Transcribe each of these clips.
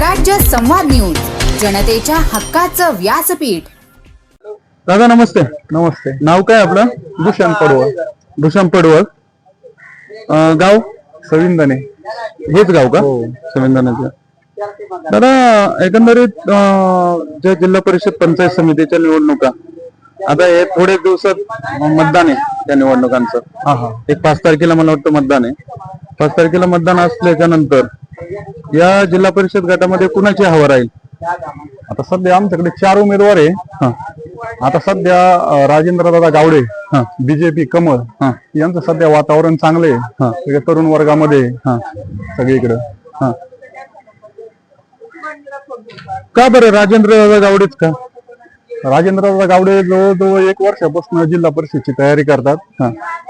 स्वराज्य संवाद न्यूज जनतेच्या हक्काचं व्यासपीठ. दादा नमस्ते. नमस्ते. नाव काय आपलं? भूषण पडवळ. भूषण पडवळ. अं, गाव? सविंदने हेच गाव का? सविंदनेचं दादा एकंदरीत अं, ज्या जिल्हा परिषद पंचायत समितीच्या निवडणुका आता हे थोडे दिवसात मतदान आहे त्या निवडणुकांचं. एक पाच तारखेला मला वाटतं मतदान आहे. पाच तारखेला मतदान असल्याच्या नंतर या जिल्हा परिषद गटामध्ये कुणाची हवा राहील? आता सध्या आमच्याकडे चार उमेदवार आहे. आता सध्या राजेंद्र दादा गावडे बीजेपी कमळ यांचं सध्या वातावरण चांगलं आहे. सगळ्या तरुण वर्गामध्ये सगळीकडे का बरं राजेंद्र दादा गावडेच का? राजेंद्र दादा गावडे जवळजवळ एक वर्षापासून जिल्हा परिषदची तयारी करतात.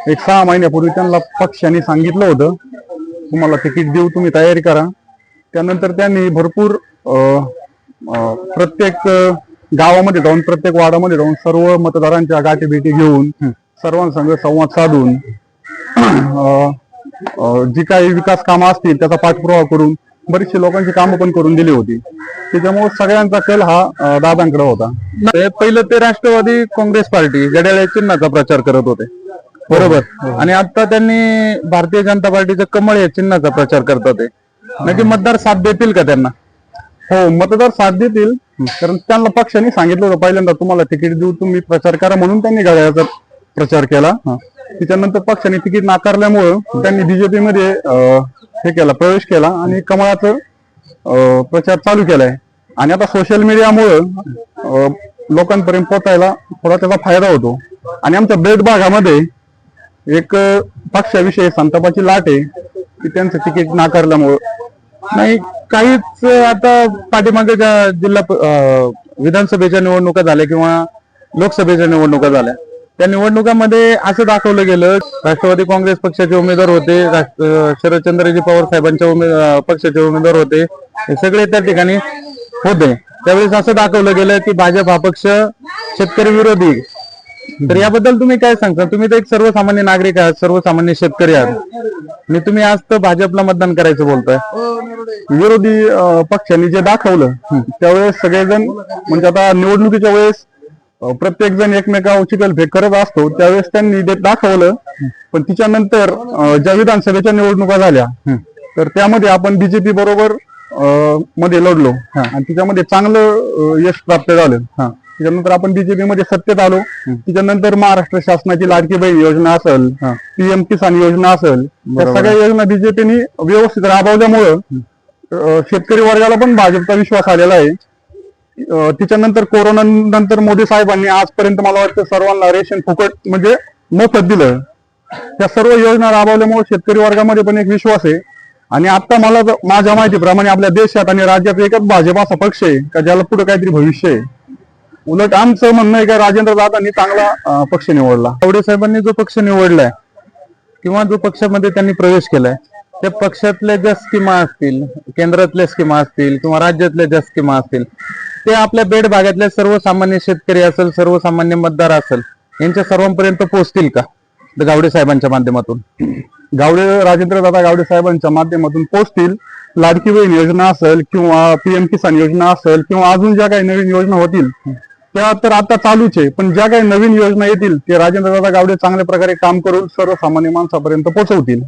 एक सहा महिन्यापूर्वी त्यांना पक्षाने सांगितलं होतं. तुम्हाला तिकीट देऊ तुम्ही तयारी करा. त्यानंतर त्यांनी भरपूर प्रत्येक गावामध्ये जाऊन प्रत्येक वार्डामध्ये जाऊन सर्व मतदारांच्या गाठीभेटी घेऊन सर्वांसंग संवाद साधून जी काही विकास कामं असतील त्याचा पाठपुरावा करून बरीचशी लोकांची कामं पण करून दिली होती. त्याच्यामुळे सगळ्यांचा कल हा दादांकडे होता. पहिलं ते राष्ट्रवादी काँग्रेस पार्टी घड्याळ चिन्हाचा प्रचार करत होते. बरोबर. आणि आता त्यांनी भारतीय जनता पार्टीचं कमळ या चिन्हाचा प्रचार करतात ते नक्की मतदार साथ देतील का त्यांना? हो मतदार साथ देतील. कारण त्यांना पक्षाने सांगितलं होतं पहिल्यांदा तुम्हाला तिकीट देऊ तुम्ही प्रचार करा म्हणून त्यांनी घड्याळाचा प्रचार केला. त्याच्यानंतर पक्षाने तिकीट नाकारल्यामुळं त्यांनी बीजेपी मध्ये हे केला प्रवेश केला आणि कमळाचं प्रचार चालू केलाय. आणि आता सोशल मीडियामुळं लोकांपर्यंत पोहोचायला थोडा त्याचा फायदा होतो. आणि आमच्या बेड भागामध्ये एक पक्षाविषयी संतापाची लाट आहे की त्यांचं तिकीट नाकारल्यामुळं. नाही काहीच आता पाठीमागे ज्या जिल्हा विधानसभेच्या निवडणुका झाल्या किंवा लोकसभेच्या निवडणुका झाल्या त्या निवडणुकांमध्ये असं दाखवलं गेलं राष्ट्रवादी काँग्रेस पक्षाचे उमेदवार होते शरदचंद्रजी पवार साहेबांच्या उमेद पक्षाचे उमेदवार होते हे सगळे त्या ठिकाणी होते. त्यावेळेस असं दाखवलं गेलं की भाजप हा पक्ष शेतकरी विरोधी तर याबद्दल तुम्ही काय सांगता? तुम्ही तर एक सर्वसामान्य नागरिक आहात सर्वसामान्य शेतकरी आहात. मी तुम्ही आज तर भाजपला मतदान करायचं बोलताय. विरोधी पक्षांनी जे दाखवलं त्यावेळेस सगळेजण म्हणजे आता निवडणुकीच्या वेळेस प्रत्येक जण एकमेकावर चिकलफेक करत असतो. त्यावेळेस त्यांनी ते दाखवलं पण तिच्यानंतर नंतर ज्या विधानसभेच्या निवडणुका झाल्या तर त्यामध्ये आपण बीजेपी बरोबर मध्ये लढलो. आणि तिच्यामध्ये चांगलं यश प्राप्त झालं. त्याच्यानंतर आपण बीजेपी मध्ये सत्तेत आलो. त्याच्यानंतर महाराष्ट्र शासनाची लाडकी बहीण योजना असेल पीएम किसान योजना असेल त्या सगळ्या योजना बीजेपीने व्यवस्थित राबवल्यामुळं शेतकरी वर्गाला पण भाजपचा विश्वास आलेला आहे. त्याच्यानंतर कोरोना नंतर मोदी साहेबांनी आजपर्यंत मला वाटतं सर्वांना रेशन फुकट म्हणजे मोफत दिलं. त्या सर्व योजना राबवल्यामुळे शेतकरी वर्गामध्ये पण एक विश्वास आहे. आणि आता मला माझ्या माहितीप्रमाणे आपल्या देशात आणि राज्यात एकच भाजप असा पक्ष आहे का ज्याला पुढे काहीतरी भविष्य आहे. उलट आमचं म्हणणं आहे का राजेंद्र दादांनी चांगला पक्ष निवडला. तावडे साहेबांनी जो पक्ष निवडलाय किंवा जो पक्षामध्ये त्यांनी प्रवेश केलाय त्या पक्षातल्या ज्या स्कीमा असतील केंद्रातल्या स्कीमा असतील किंवा राज्यातल्या ज्या स्कीमा असतील ते आपल्या बेड भागातल्या सर्वसामान्य शेतकरी असेल सर्वसामान्य मतदार असेल यांच्या सर्वांपर्यंत पोहोचतील का? गावडे साहेबांच्या माध्यमातून. गावडे राजेंद्र दादा गावडे साहेबांच्या माध्यमातून पोहोचतील. लाडकी बहीण योजना असेल किंवा पीएम किसान योजना असेल किंवा अजून ज्या काही नवीन योजना होतील त्या तर आता चालूच आहे. पण ज्या काही नवीन योजना येतील ते राजेंद्र दादा गावडे चांगल्या प्रकारे काम करून सर्वसामान्य माणसापर्यंत पोहोचवतील.